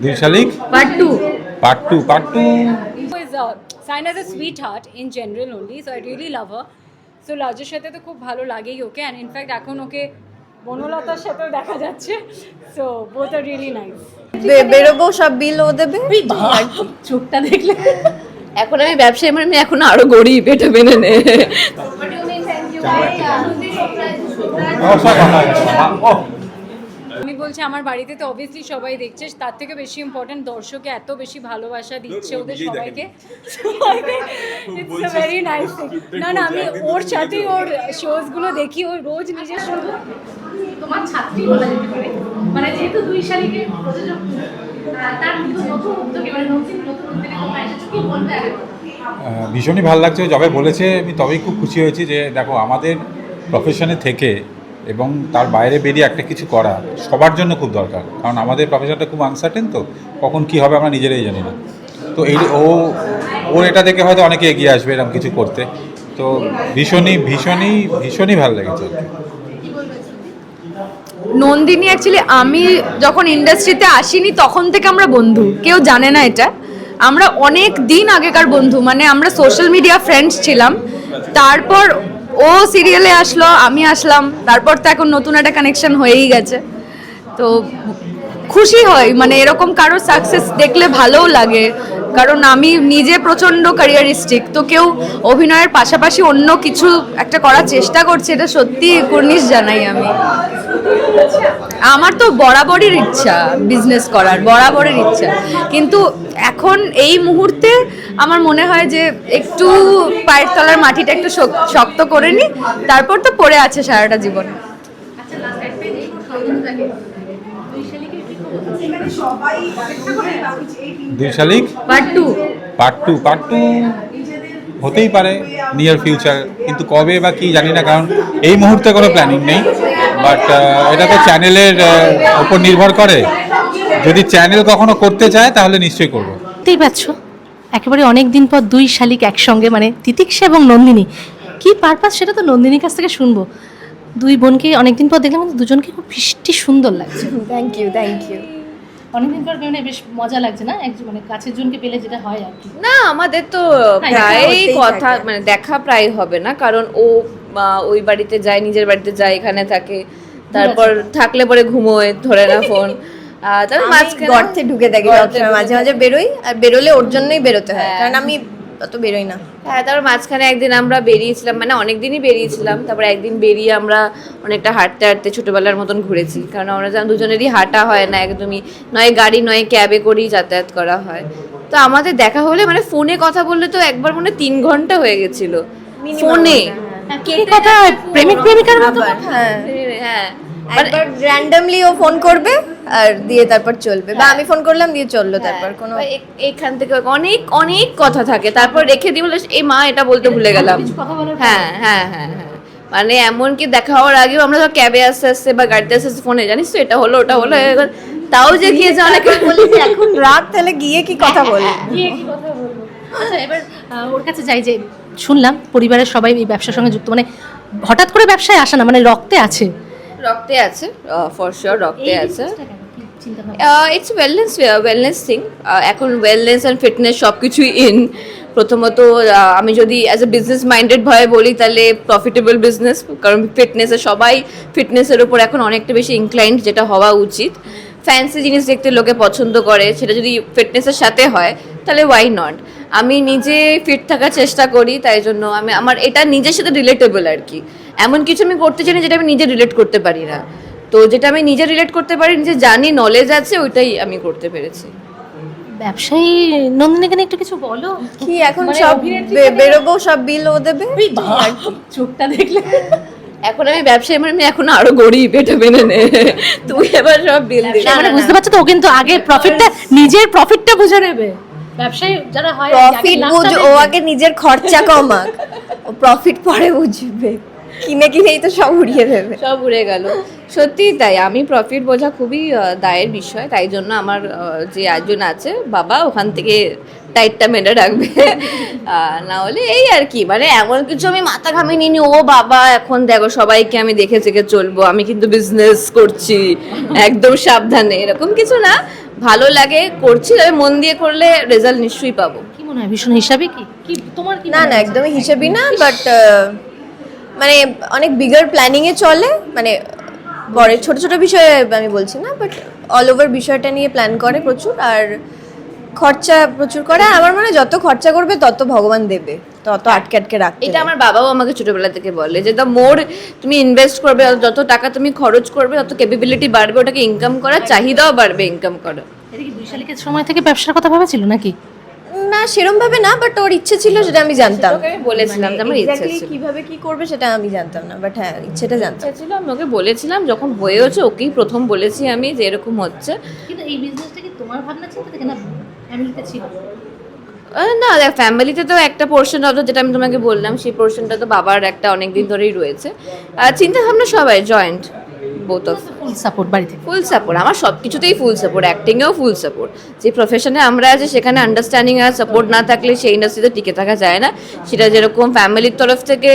দুই শালিক? Part two. Part two part two is uh, Sign as a sweetheart in general only, so I really love her. So লাজের সাথে তো খুব ভালো লাগেই ওকে অ্যান্ড ইনফ্যাক্ট এখন ওকে বনলতার সাথেও দেখা যাচ্ছে। So both are really nice বেরোবো সব বিল ও দেবে? চোখটা দেখলে। এখন আমি ব্যবসায়ী মানে আমি এখন আরও গরিব এটা মেনে নে। আমি বলছি আমার বাড়িতে তো অবভিয়াসলি সবাই দেখছে তার থেকে বেশি ইম্পর্টেন্ট দর্শকে এত বেশি ভালোবাসা দিচ্ছে ওদের সবাইকে। ইটস ভেরি নাইস না না আমি ওর সাথেই ওর শোজগুলো দেখি ওই রোজ নিজের শুধু তোমার ছাত্রী বলা যেতে পারে। মানে যেহেতু দুই শালিকে প্রযোজক তার নতুন উদ্যোগে মানে নতুন নতুন উদ্যোগে তোমরা এসেছ কি বলবে ভীষণই ভালো লাগছে যবে বলেছে আমি তবেই খুব খুশি হয়েছি যে দেখো আমাদের প্রফেশনে থেকে এবং তার বাইরে বেরিয়ে একটা কিছু করা সবার জন্য খুব দরকার। কারণ আমাদের প্রফেশনটা খুব আনসার্টেন তো, কখন কি হবে আমরা নিজেরাই জানি না। তো এই ও, ওর এটা দেখে হয়তো অনেকে এগিয়ে আসবে এরকম কিছু করতে। তো ভীষণই ভীষণই ভীষণই ভালো লেগেছে নন্দিনী অ্যাকচুয়ালি আমি যখন ইন্ডাস্ট্রিতে আসিনি তখন থেকে আমরা বন্ধু, কেউ জানে না এটা। আমরা অনেক দিন আগেকার বন্ধু মানে আমরা সোশ্যাল মিডিয়া ফ্রেন্ডস ছিলাম। তারপর ও সিরিয়ালে আসলো, আমি আসলাম। তারপর তো এখন নতুন একটা কানেকশন হয়েই গেছে। তো খুশি হয় মানে এরকম কারও সাকসেস দেখলে ভালোও লাগে। কারণ আমি নিজে প্রচণ্ড ক্যারিয়ারিস্টিক তো কেউ অভিনয়ের পাশাপাশি অন্য কিছু একটা করার চেষ্টা করছে, এটা সত্যি কুর্নিশ জানাই আমি। আমার তো বরাবরের ইচ্ছা বিজনেস করার বরাবরের ইচ্ছা। কিন্তু এখন এই মুহূর্তে আমার মনে হয় যে একটু পায়ের তলার মাটিটা একটু শক্ত করে নি তারপর তো পড়ে আছে সারাটা জীবন। দুই শালিক? Part two part two part two হতেই পারে নিয়ার ফিউচার কিন্তু কবে বা কি জানি না কারণ এই মুহূর্তে কোনো প্ল্যানিং নেই। বাট এটা তো চ্যানেলের উপর নির্ভর করে। যদি চ্যানেল কখনো করতে চায় তাহলে নিশ্চয়ই করব। দেখতেই পাচ্ছ একেবারে অনেক দিন পর দুই শালিক একসঙ্গে মানে তিতিক্ষা এবং নন্দিনী। কি পারপাস সেটা তো নন্দিনীর কাছ থেকে শুনব। দুই বোনকে অনেকদিন পর দেখলাম কিন্তু দুজনকে খুব বৃষ্টি সুন্দর লাগছে। থ্যাংক ইউ থ্যাংক ইউ অনেকদিন পর মানে বেশ মজা লাগছে না? একজন মানে কাছের জনকে পেলে যেটা হয় আর কি। না আমাদের তো হ্যাঁ, প্রায় কথা মানে দেখা প্রায় হবে না কারণ ও ওই বাড়িতে যায় নিজের বাড়িতে যায় এখানে থাকে। তারপর থাকলে পরে ঘুমোয় ধরে না ফোন। তারপর মাঝখানে গর্তে ঢুকে থাকি মাঝে মাঝে বেরোই আর বেরোলে ওর জন্যই বেরোতে হয় হ্যাঁ। কারণ আমি অত বেরোই না। হ্যাঁ তারপর মাঝখানে একদিন আমরা বেরিয়েছিলাম মানে অনেক দিনই বেরিয়েছিলাম তারপর একদিন বেরিয়ে আমরা অনেকটা হাঁটতে হাঁটতে ছোটবেলার মতন ঘুরেছি কারণ আমরা জান দুজনেরই হাঁটা হয় না একদমই নয় গাড়ি নয় ক্যাবে করেই যাতায়াত করা হয়। তো আমাদের দেখা হলে মানে ফোনে কথা বললে তো একবার মনে হয় তিন ঘণ্টা হয়ে গেছিল। ফোনে। কি কথা? প্রেমিক প্রেমিকার মতো হ্যাঁ। হ্যাঁ। মানে একবার র্যান্ডমলি ও ফোন করবে আর দিয়ে তারপর চলবে। বা আমি ফোন করলাম দিয়ে চলল তারপর কোনো এখান থেকে অনেক অনেক কথা থাকে। তারপর রেখে দিয়ে বলে এই মা এটা বলতে ভুলে গেলাম। হ্যাঁ হ্যাঁ হ্যাঁ হ্যাঁ। মানে এমনকি দেখা হওয়ার আগেও আমরা ধর ক্যাবে আসতে আসতে বা গাড়িতে আসতে আসতে ফোনে জানিস তো এটা হলো ওটা হলো। এবার তাও যে গিয়েছে অনেক বলি যে এখন রাত তাহলে গিয়ে কি কথা বলব? গিয়ে কি কথা বলব? আচ্ছা এবার ওর কাছে যাই যে শুনলাম পরিবারের সবাই এই ব্যবসার সঙ্গে যুক্ত। মানে হঠাৎ করে ব্যবসায় আসে না মানে রক্তে আছে? রক্তে আছে ফর শিওর রক্তে আছে? ইটস ওয়েলনেস ওয়েলনেস থিং এখন ওয়েলনেস অ্যান্ড ফিটনেস সব কিছুই ইন প্রথমত আমি যদি অ্যাজ এ বিজনেস মাইন্ডেড ভয়ে বলি তাহলে প্রফিটেবল বিজনেস কারণ ফিটনেসে সবাই ফিটনেসের উপর এখন অনেকটা বেশি ইনক্লাইন্ড যেটা হওয়া উচিত। ফ্যান্সি জিনিস দেখতে লোকে পছন্দ করে সেটা যদি ফিটনেসের সাথে হয় তাহলে ওয়াই নট আমি নিজে ফিট থাকার চেষ্টা করি তাই জন্য আমি আমার এটা নিজের সাথে রিলেটেবল আর কি। এমন কিছু আমি করতে চাই না যেটা আমি নিজে রিলেট করতে পারি না। তো যেটা আমি নিজে রিলেট করতে পারি নিজে জানি নলেজ আছে ওইটাই আমি করতে পেরেছি। ব্যবসায়ী নন্দিনীকে নিয়ে একটু কিছু বলো? কি এখন মানে সব বেরোবো সব বিল ও দেবে? চোখটা দেখলে। এখন আমি ব্যবসায়ী মানে আমি এখন আরও গরিব এটা মেনে নে। তুই এবার সব বিল দিবি মানে বুঝতে পারছ তো ও কিন্তু আগে প্রফিটটা নিজের প্রফিটটা বুঝে নেবে। ব্যবসায়ী যারা হয় প্রফিট বুঝ ও আগে নিজের খরচা কমাক। ও প্রফিট পরে বুঝবে। কিনে কিনেই তো সব উড়িয়ে দেবে। সব উড়ে গেল। সত্যিই তাই আমি প্রফিট বোঝা খুবই দায়ের বিষয়। তাই জন্য আমার যে একজন আছে বাবা ওখান থেকে টাইটটা মেনে রাখবে। না হলে এই আর কি মানে এমন কিছু আমি মাথা ঘামিয়ে নিনি ও বাবা এখন দেখো সবাইকে আমি দেখে চেখে চলবো। আমি কিন্তু বিজনেস করছি একদম সাবধানে। এরকম কিছু না। ভালো লাগে করছি তবে মন দিয়ে করলে রেজাল্ট নিশ্চয়ই পাবো। কি মনে হয়? ভীষণ হিসাবে কি? কি তোমার কি না না একদমই হিসাবই না বাট মানে অনেক বিগার প্ল্যানিং এ চলে মানে বড় ছোট ছোট বিষয়ে আমি বলছি না বাট অল ওভার বিষয়টা নিয়ে প্ল্যান করে প্রচুর আর খরচা প্রচুর করে আমার মনে যত খরচা করবে তত ভগবান দেবে। তত আটকে আটকে রাখতে এটা। আমার বাবাও আমাকে ছোটবেলা থেকে বলে যে দ্য মোর তুমি ইনভেস্ট করবে যত টাকা তুমি খরচ করবে তত ক্যাপাবিলিটি বাড়বে ওটাকে ইনকাম করার চাহিদাও বাড়বে ইনকাম করা। এটা কি দুই শালিকের সময় থেকে ব্যবসার কথা ভেবেছিল নাকি? না সেরম ভাবে না বাট ওর ইচ্ছে ছিল সেটা আমি জানতাম। তোকে আমি বলেছিলাম যে আমার ইচ্ছে ছিল। কীভাবে কি করবে সেটা আমি জানতাম না বাট হ্যাঁ ইচ্ছেটা জানতাম। ইচ্ছা ছিল আমি ওকে বলেছিলাম যখন হয়েওছে ওকেই প্রথম বলেছি আমি যে এরকম হচ্ছে। কিন্তু এই বিজনেসটা কি তোমার ভাবনা চিন্তা থেকে না ফ্যামিলিতে ছিল? না দেখ ফ্যামিলিতে তো একটা পোর্শন অফ যেটা আমি তোমাকে বললাম সেই পোর্শনটা তো বাবার একটা অনেক দিন ধরেই রয়েছে। আর চিন্তা ভাবনা সবাই joint both of full support বাড়ি থেকে? ফুল সাপোর্ট আমার সব কিছুতেই ফুল সাপোর্ট অ্যাক্টিংয়েও ফুল সাপোর্ট যে প্রফেশনে আমরা আছি সেখানে আন্ডারস্ট্যান্ডিং আর সাপোর্ট না থাকলে সেই ইন্ডাস্ট্রিতে টিকে থাকা যায় না। সেটা যেরকম ফ্যামিলির তরফ থেকে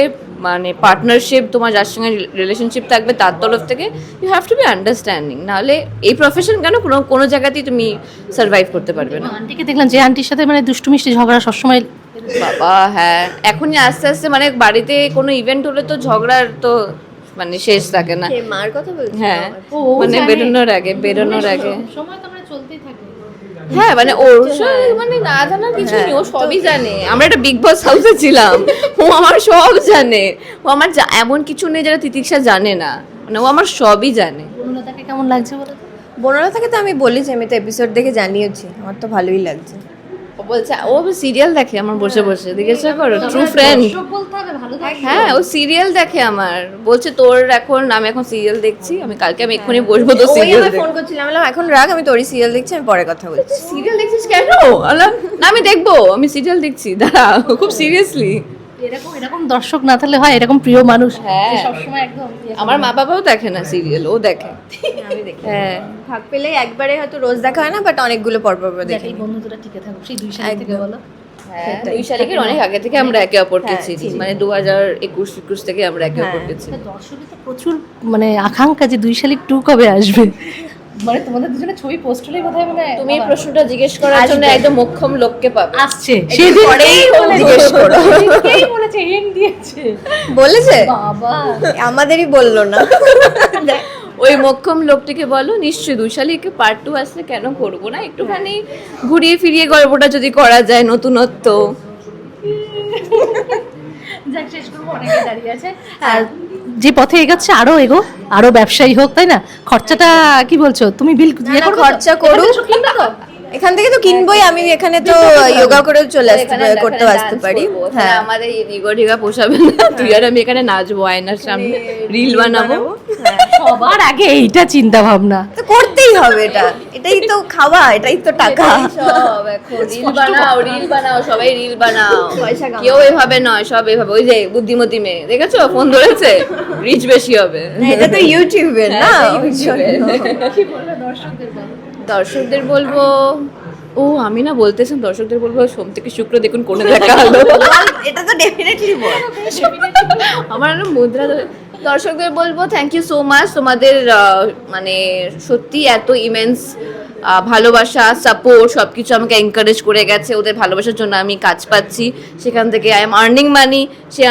মানে পার্টনারশিপ তোমার যার সঙ্গে রিলেশনশিপ থাকবে তার তরফ থেকে you have to be understanding নাহলে এই প্রফেশন কেন কোনো কোনো জায়গাতেই তুমি সার্ভাইভ করতে পারবে না। আন্টিকে দেখলাম যে আন্টির সাথে মানে দুষ্টু মিষ্টি ঝগড়া সবসময় বাবা হ্যাঁ। এখনই আস্তে আস্তে মানে বাড়িতে কোনো ইভেন্ট হলে তো ঝগড়ার তো মানে শেষ থাকে না। মার কথা বলছি? হ্যাঁ। মানে বেরোনোর আগে বেরোনোর আগে। সময় তো আমরা চলতেই থাকে। হ্যাঁ মানে ওর মানে না জানার কিছু নেই ও সবই জানে। আমরা একটা বিগ বস হাউসে ছিলাম ও আমার সব জানে। ও আমার এমন কিছু নেই যেটা তিতিক্ষা জানে না। মানে ও আমার সবই জানে। বনলতাকে কেমন লাগছে বলো বনলতাকে বোনরা থেকে তো আমি বলেছি আমি তো এপিসোড দেখে জানিয়েছি আমার তো ভালোই লাগছে। বলছে ও সিরিয়াল দেখে আমার বসে বসে। জিজ্ঞাসা করো ট্রু ফ্রেন্ড। হ্যাঁ ও সিরিয়াল দেখে আমার। বলছে তোর এখন আমি এখন সিরিয়াল দেখছি আমি কালকে আমি এক্ষুনি বসবো তো সিরিয়াল ফোন করছিলাম বললাম, এখন রাগ আমি তোরই সিরিয়াল দেখছি আমি পরে কথা বলছি। সিরিয়াল দেখছিস কেন? না আমি দেখব আমি সিরিয়াল দেখছি দাঁড়া খুব সিরিয়াসলি এরকম এরকম দর্শক না থাকলে হয় এরকম প্রিয় মানুষ। হ্যাঁ। সবসময় একদম ইয়ে আমার মা বাবাও দেখে না সিরিয়াল ও দেখে। আমি দেখি। হ্যাঁ। ভাগ পেলে একবারে হয়তো রোজ দেখা হয় না বাট অনেকগুলো পর পর দেখি এই বন্ধু টিকে থাকুক সেই দুই সাল থেকে বলো। হ্যাঁ, দুই শালিকের অনেক আগে থেকে আমরা একে অপরকে হ্যাঁ, চিনি। মানে দু হাজার একুশ একুশ থেকে আমরা একে হ্যাঁ। অপরকে চিনি। তো প্রচুর মানে আকাঙ্ক্ষা যে দুই শালিক টু কবে আসবে। মানে তোমাদের দুজনে ছবি পোস্ট হলেই বোধহয় মানে তুমি এই প্রশ্নটা জিজ্ঞেস করার জন্য একদম মোক্ষম লোককে পাবে। আসছে। সেদিন পরেই জিজ্ঞেস করো। বলেছে হিন্ট দিয়েছে। বলেছে? বাবা। আমাদেরই বলল না। ওই মোক্ষম লোকটিকে বলো নিশ্চয়ই দুই শালিকে পার্ট টু আসলে কেন করব না? একটুখানি ঘুরিয়ে ফিরিয়ে গল্পটা যদি করা যায় নতুনত্ব। যাক শেষ করব অনেকে দাঁড়িয়ে আছে। আর যে পথে এগোচ্ছে আরও এগো আরও ব্যবসায়ী হোক তাই না? খরচাটা কি বলছো? তুমি বিল ইয়ে? খরচা এখান এখান থেকে তো কিনবই আমি এখানে তো যোগা করেও চলে আসতে করতে আসতে পারি। হ্যাঁ তাহলে আমাদের নিগো ঢিগা পোষাবে না তুই আর আমি এখানে নাচবো আয়নার সামনে রিল বানাবো। সবার আগে এইটা চিন্তা ভাবনা। তো করতেই হবে এটা। এটাই তো খাওয়া এটাই তো টাকা। সব এখন রিল বানাও রিল বানাও সবাই রিল বানাও। পয়সা কেউ এভাবে নয় সব এভাবে। ওই যে বুদ্ধিমতী মেয়ে দেখেছ? ফোন ধরেছে রিচ বেশি হবে। না, এটা তো ইউটিউবের না হ্যাঁ, কি বলবে দর্শকদের? দর্শকদের বলব ও আমি না বলতেছিলাম দর্শকদের বলব সোম থেকে শুক্র দেখুন কোনে দেখা হলো। এটা তো ডেফিনেটলি বল। আমার মুদ্রা দর্শকদের বলব থ্যাংক ইউ সো মাচ তোমাদের মানে সত্যি এত ইমেন্স ভালোবাসা সাপোর্ট সব কিছু আমাকে এনকারেজ করে গেছে। ওদের ভালোবাসার জন্য আমি কাজ পাচ্ছি। সেখান থেকে আই এম আর্নিং মানি সে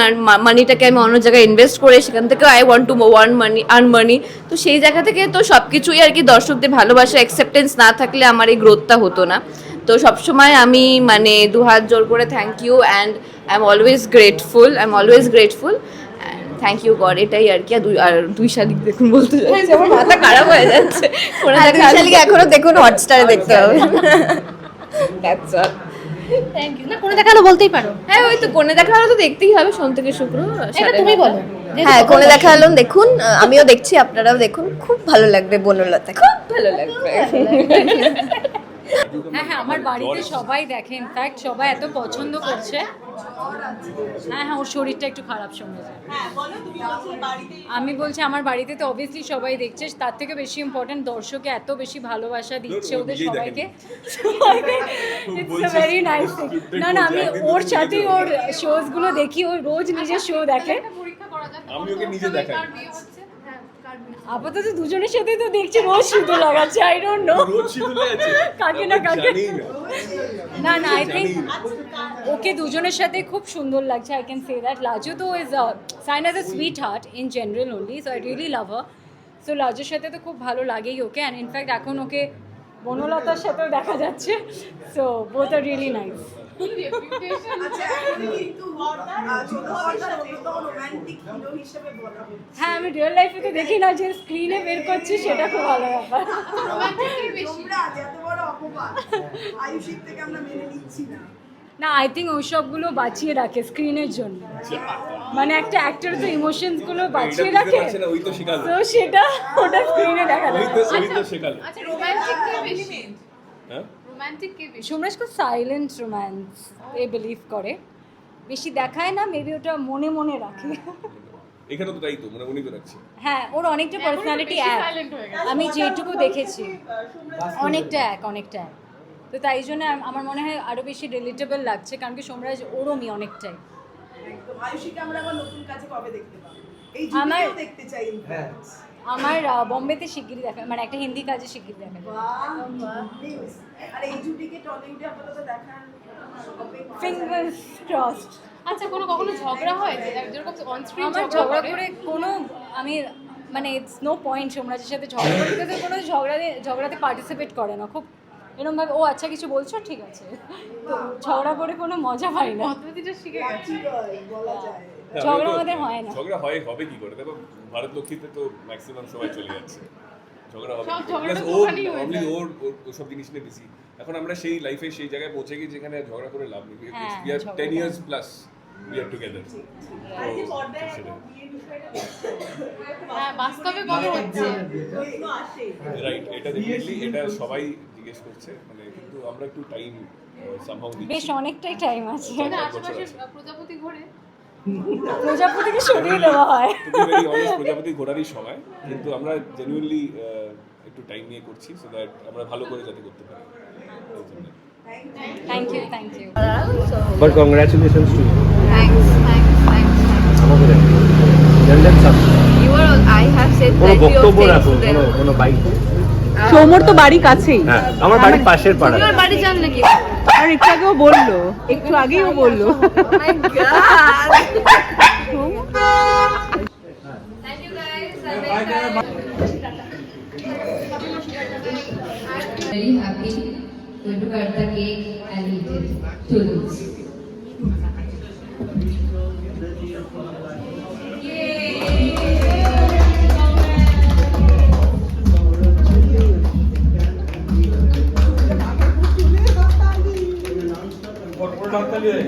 মানিটাকে আমি অন্য জায়গায় ইনভেস্ট করে সেখান থেকে I want to warn money earn money তো সেই জায়গা থেকে তো সব কিছুই আর কি দর্শকদের ভালোবাসা অ্যাকসেপ্টেন্স না থাকলে আমার এই গ্রোথটা হতো না। তো সবসময় আমি মানে দু হাত জোর করে thank you and I am always grateful I am always grateful thank you God এটাই আর কি। আর দুই আর দুই শালিক দেখুন বলতে যাচ্ছি। আমার মাথা খারাপ হয়ে যাচ্ছে। কোনো দুই শালিকে এখনও দেখুন হটস্টারে দেখতে হবে। That's all. থ্যাংক ইউ না কোনো দেখাল বলতেই পারো। হ্যাঁ ওই তো কোনে দেখা হলে তো দেখতেই হবে সোম থেকে শুক্র এটা তুমি বলো। হ্যাঁ কোনে দেখা এলাম দেখুন আমিও দেখছি আপনারাও দেখুন। খুব ভালো লাগবে বনলতা। খুব ভালো লাগবে। হ্যাঁ হ্যাঁ আমার বাড়িতে সবাই দেখে ইনফ্যাক্ট সবাই এত পছন্দ করছে। হ্যাঁ হ্যাঁ ওর শরীরটা একটু খারাপ শুনেছে আমি বলছি আমার বাড়িতে তো অবভিয়াসলি সবাই দেখছে তার থেকে বেশি ইম্পর্টেন্ট দর্শকে এত বেশি ভালোবাসা দিচ্ছে ওদের সবাইকে। ইটস ভেরি নাইস না না আমি ওর সাথেই ওর শোজগুলো দেখি ও রোজ নিজের শো দেখে। আমি ওকে নিজে দেখাই। আপাতত দুজনের সাথে তো দেখছি রোজ শুধু লাগাচ্ছে আই ডোন্ট নো কাকে না কাকে। না। না আই থিঙ্ক ওকে দুজনের সাথে খুব সুন্দর লাগছে I can say that Laju তো is a sign as a sweetheart in general only so I really love her so লাজুর সাথে তো খুব ভালো লাগেই ওকে অ্যান্ড ইনফ্যাক্ট এখন ওকে বনলতার সাথেও দেখা যাচ্ছে। So both are really nice আচ্ছা হ্যাঁ আমি রিয়েল লাইফে তো দেখি না যে স্ক্রিনে বের করছি সেটা খুব ভালো ব্যাপার। মেনে না। না আই থিঙ্ক ওইসবগুলো বাঁচিয়ে রাখে স্ক্রিনের জন্য। মানে একটা অ্যাক্টর তো ইমোশনসগুলো বাঁচিয়ে রাখে। ওই তো শিখালো। তো সেটা ওটা স্ক্রিনে দেখা ওই যায় তো ওই তো শেখালো। আচ্ছা রোমান্টিক কে বেশি। হ্যাঁ? রোমান্টিক কে বেশি? সোমরাজ খুব সাইলেন্ট রোম্যান্স এ বিলিভ করে। বেশি দেখায় না মেবি ওটা মনে মনে রাখে। এখানে তো তাই তো মানে উনি তো রাখছে। হ্যাঁ ওর অনেকটা পার্সোনালিটি এক। আমি যেটুকু দেখেছি অনেকটা এক অনেকটা এক। তো তাই জন্য আমার মনে হয় আরও বেশি রিলেটেবল লাগছে কারণ কি সোমরাজ ওরমই অনেকটাই। আয়ুষীকে আমরা আবার নতুন কাজে কবে দেখতে পাবো? এই দেখতে চাই ইনফ্যাক্ট আমার বোম্বেতে শিগগিরই দেখা মানে একটা হিন্দি কাজে শিগগিরই দেখা ফিঙ্গার্স ক্রসড আচ্ছা কোনো কখনো ঝগড়া হয়? যে যেরকম অন স্ক্রিন আমার ঝগড়া করে? কোনো আমি মানে ইটস নো পয়েন্ট সোমরাজের সাথে ঝগড়া করতে কোনো ঝগড়াতে ঝগড়াতে পার্টিসিপেট করে না। খুব এরকম ভাবে ও আচ্ছা কিছু বলছো? ঠিক আছে। ঝগড়া করে কোনো মজা পাই না। পদ্ধতিটা শিখে গেছে। বলা যায়। না, ঝগড়া আমাদের হয় না। ঝগড়া হয় হবে কি করে? দেখো ভারত লক্ষ্মীতে তো ম্যাক্সিমাম সময় চলে যাচ্ছে। ঝগড়া হবে হয়ে। ওর ওসব জিনিস নিয়ে বেশি এখন আমরা সেই লাইফে সেই জায়গায় পৌঁছে গেছি যেখানে ঝগড়া করে লাভ নেই। হ্যাঁ, we are ten years plus we are together হ্যাঁ বাস্তবে কবে হচ্ছে? রাইট এটা ডেফিনেটলি এটা সবাই জিজ্ঞেস করছে। মানে কিন্তু আমরা একটু টাইম সামহাউ বেশ অনেকটাই টাইম আছে। আশেপাশে প্রজাপতি ঘোরে প্রজাপতিকে সরিয়ে দেওয়া হয়। প্রজাপতি ঘোরারই সময় কিন্তু আমরা জেনুইনলি একটু টাইম নিয়ে করছি সো দ্যাট আমরা ভালো করে যাতে করতে পারি। থ্যাংক ইউ থ্যাংক ইউ কোনো বক্তব্য রাখুন কোনো কোনো বাইক? সৌমর তো বাড়ি কাছেই। হ্যাঁ আমার বাড়ির পাশের পাড়া বাড়ি আর একটু আগেও বলল একটু আগেই ও বলল Oh my god. Thank you guys. I'm very ಅತ್ತಲಿದೆ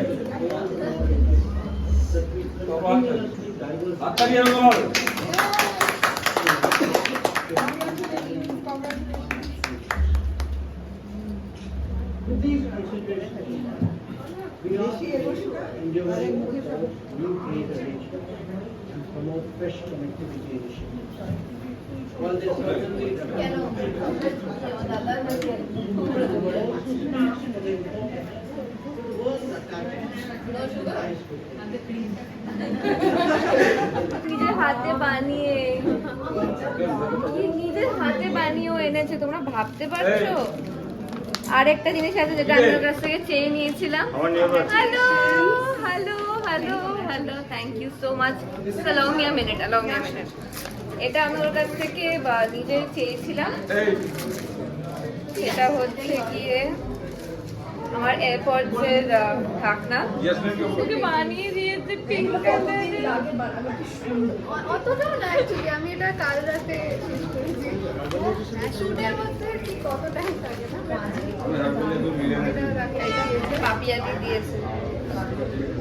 ಅತ್ತಲಿಯ ನೋಡಿ We also endeavoring and promote fresh connectivity initiatives. While certainly নিজের হাতে বানিয়ে। নিজের হাতে বানিয়েও এনেছে? তোমরা ভাবতে পারছ? আরেকটা জিনিস আছে যেটা আমি কাছ থেকে চেয়ে নিয়েছিলাম। Hello hello hello hello thank you so much me minute minute এটা আমি ওর কাছ থেকে বা, নিজে চেয়েছিলাম। এটা হচ্ছে গিয়ে আমার এয়ারপডসের ঢাকনা। তোকে বানিয়ে দিয়েছে পিঙ্ক কালারের অতটাও না অ্যাকচুয়ালি আমি এটা কাল রাতে শেষ করেছি। শুটের মধ্যে কি কত টাইম লাগে না? পাপিয়াদি দিয়েছে।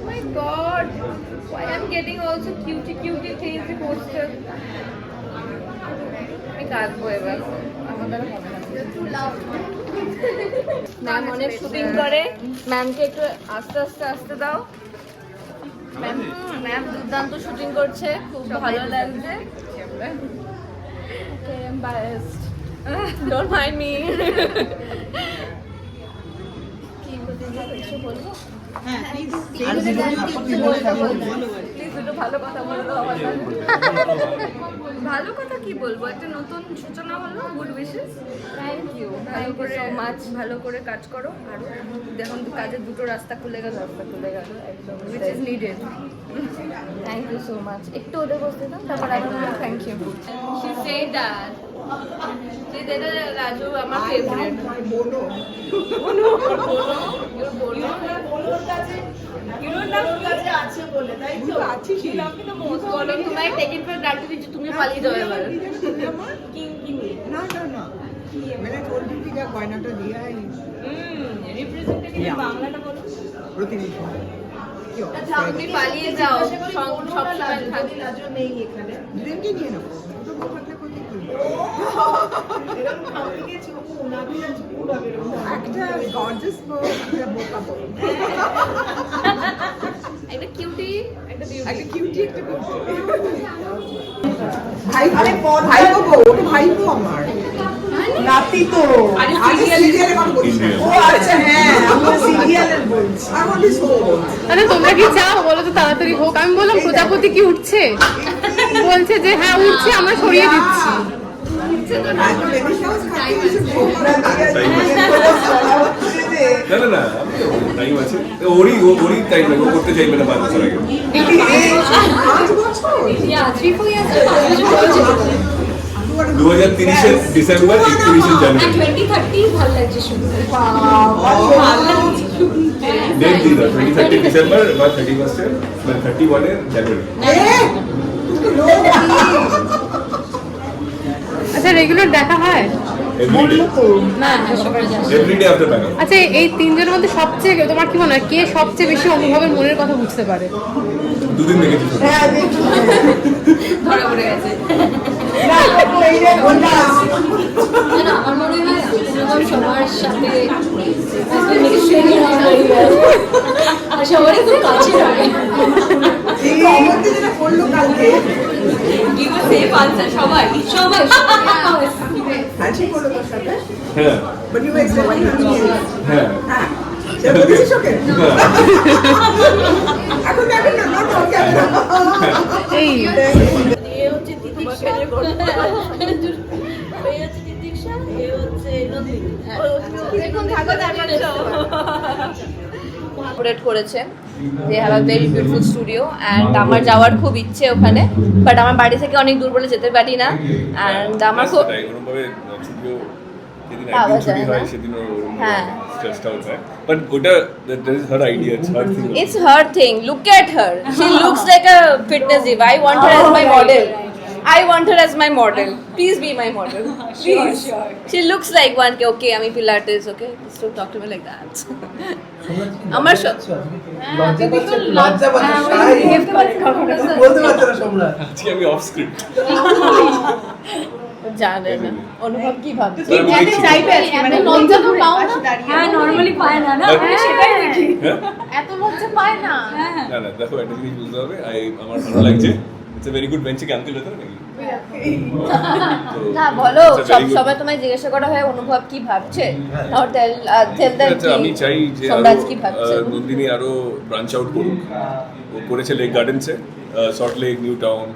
My God why i'm getting also cutie cutie things আমি কাঁদবো এবার। হবে না। ম্যাম অনেক শুটিং করে ম্যামকে একটু আস্তে আস্তে আস্তে দাও ম্যাম ম্যাম দুর্দান্ত শুটিং করছে খুব ভালো লাগছে ডোন্ট মাইন্ড মি কি বলব হ্যাঁ প্লিজ প্লিজ ভালো কথা বলব আমার ভালো কথা কি বলব? একটা নতুন সূচনা হলো গুড উইশেস থ্যাংক ইউ ভালো করে মাছ ভালো করে কাজ করো। আর দেখুন কাজের দুটো রাস্তা খুলে গেল রাস্তা খুলে গেল একদম which is needed thank you so much একটু ওদের বসতে দাও তারপর বলব thank you she say that say that Raju আমার ফেভারিট বোনো বোনো বোনো হিরোর তুমি পালিয়ে যাবে না না না মানে কোয়ালিটি যা গয়নাটা দিয়ে আইনি হুম রিপ্রেজেন্টেটিভ বাংলাটা বলো প্রতিনিধি আচ্ছা আপনি পালিয়ে যাও সব সব সময় থাকি। লাজো নেই এখানে দুদিনকে নিয়ে নেব। একটা গর্জাস একটা বোকা একটা কিউটি একটা একটা কিউটি একটা ভাই আরে ভাই গো ওটা ভাই গো আমার নাতি তো। আগে সিরিয়ালে কথা বলছি। ও আচ্ছা হ্যাঁ আমরা সিরিয়ালের বলছি। আমাদের শো আরে তোমরা কি চাও? বলো তো তাড়াতাড়ি হোক। আমি বললাম প্রজাপতি কি উঠছে? বলছে যে হ্যাঁ উঠছে আমরা সরিয়ে দিচ্ছি। না না না করতে চাইবে না পাঁচ বছর আগে। দু হাজার ডিসেম্বর, একত্রিশে জানুয়ারি। ডেট থার্টি ডিসেম্বর বা থার্টি ফার্স্টের থার্টি ওয়ানের জানুয়ারি আচ্ছা রেগুলার দেখা হয়? আচ্ছা এই তিনজনের মধ্যে সবচেয়ে তোমার কি মনে হয় কে সবচেয়ে বেশি অনুভবের মনের কথা বুঝতে পারে? দুদিন দেখেছি ধরা পড়ে গেছে। আমার মনে হয় সবার সাথে সবারই খুব কাছে করল কালকে গিভ আ সেফ আনসার সবাই। সবাই হ্যান্ডি করল তোর সাথে। হ্যাঁ। বাট ইউ এক্সপেক্ট হ্যাঁ। হ্যাঁ সেটা বলেছিস ওকে এখন কোলাবোরেট করেছে they have a very beautiful studio and আমার যাওয়ার খুব ইচ্ছে ওখানে বাট আমার বাড়ি থেকে অনেক দূর বলে যেতে পারি না অ্যান্ড আমার খুব হয়। সেদিন হ্যাঁ। It's her thing. Look at her. She looks like a fitness diva. I want her as my model. I want her as my model. Please be my model. Please. She looks like one. Okay, okay, আমি Pilates. Okay, stop talk to me like that. আমার স- আজকে আমি of script জানে না অনুভব কি ভাবছে মানে লজ্জা তো পাও না হ্যাঁ নর্মালি পায় না না হ্যাঁ, সেটাই দেখি হ্যাঁ এত লজ্জা পায় না না না দেখো একটা জিনিস বুঝতে হবে আই আমার ভালো লাগছে it's a very good bench cancel হতো নাকি? না বলো সব সময় তোমায় জিজ্ঞাসা করা হয় অনুভব কি ভাবছে? নট টেল টেল দ্যাট আমি চাই যে সম্রাজ কি ভাবছে। দুদিনই নন্দিনী আরও ব্রাঞ্চ আউট করুক। ও করেছে লেক গার্ডেনসে সল্ট লেক নিউ টাউন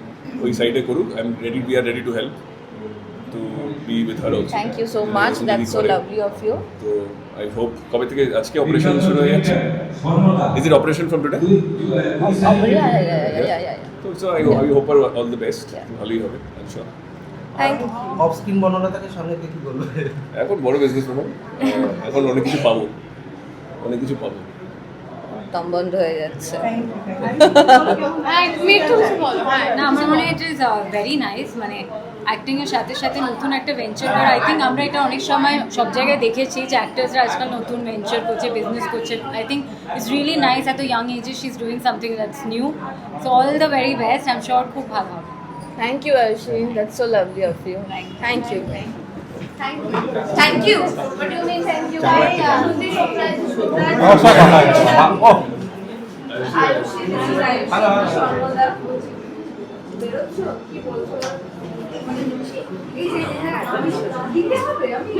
ওই সাইডে করুক। I am ready we are ready to help be with her also thank you so much that's so lovely of you তো আই হোপ কবে থেকে আজকে অপারেশন শুরু হয়ে যাচ্ছে is it operation from today তো so I I hope all the best ভালোই হবে I sure thank you off screen বর্ণনাটাকে সামনে দিয়ে কি বলবে? এখন বড় বিজনেস ম্যান এখন অনেক কিছু পাবো। অনেক কিছু পাবো। দম বন্ধ হয়ে যাচ্ছে। তুমি একটু কিছু বলো না আমার হয় ইট ইজ ভেরি নাইস মানে অ্যাক্টিং এর সাথে সাথে নতুন একটা ভেঞ্চার করা আই থিঙ্ক আমরা এটা অনেক সময় সব জায়গায় দেখেছি যে অ্যাক্টার্সরা আজকাল নতুন ভেঞ্চার করছে বিজনেস করছে। I think it's really nice এত ইয়াং এজে she is doing something that's new so all the very best I am sure খুব ভালো হবে। Thank you Arshi that's so lovely of you thank you thank you what do you mean thank you Ayushi this is Ayushi সর্বদা বেরোচ্ছো কি বলছো এই যে হ্যাঁ আমি দিতে হবে আমি